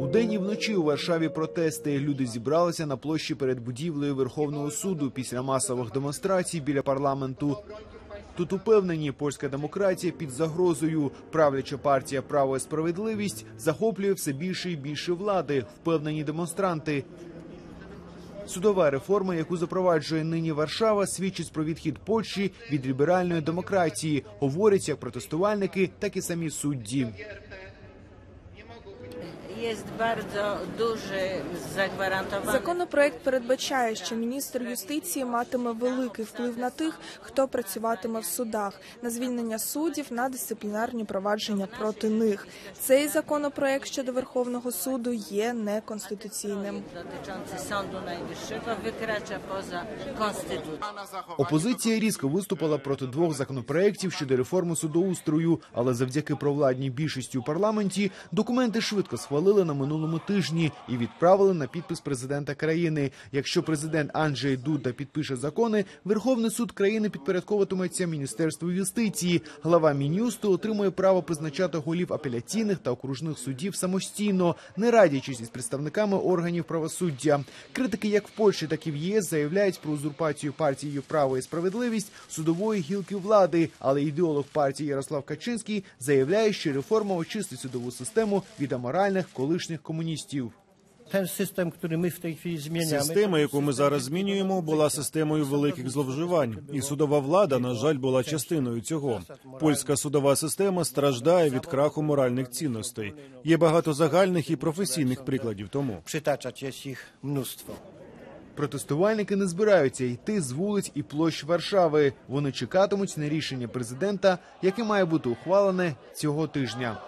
Удень і вночі у Варшаві протести. Люди зібралися на площі перед будівлею Верховного суду після масових демонстрацій біля парламенту. Тут упевнені, польська демократія під загрозою. Правляча партія Право і справедливість захоплює все більше і більше влади. Впевнені демонстранти. Судова реформа, яку запроваджує нині Варшава, свідчить про відхід Польщі від ліберальної демократії. Говорять як протестувальники, так і самі судді. Bardzo duży. Законопроект передбачає, що міністр юстиції матиме великий вплив на тих, хто працюватиме в судах, на звільнення суддів, на дисциплінарні провадження проти них. Цей законопроект щодо Верховного суду є неконституційним. Опозиція різко виступила проти двох законопроєктів щодо реформи судоустрою, але завдяки провладній більшості у парламенті документи швидко схвалили на минулому тижні і відправили на підпис президента країни. Якщо президент Анджей Дуда підпише закони, Верховний суд країни підпорядковуватиметься Міністерству юстиції. Глава мінюсту отримує право призначати голів апеляційних та окружних судів самостійно, не радячись із представниками органів правосуддя. Критики як в Польщі, так і в ЄС заявляють про узурпацію партією право і справедливість судової гілки влади. Але ідеолог партії Ярослав Качинський заявляє, що реформа очистить судову систему від аморальних колишніх комуністів. Chwili zmieniamy. Система, яку ми зараз змінюємо, була системою великих зловживань, і судова влада, на жаль, була частиною цього. Польська судова система страждає від краху моральних цінностей. Є багато загальних і професійних прикладів тому. Jest ich. Протестувальники не збираються йти з вулиць і площ Варшави. Вони чекатимуть на рішення президента, яке має бути ухвалене цього тижня.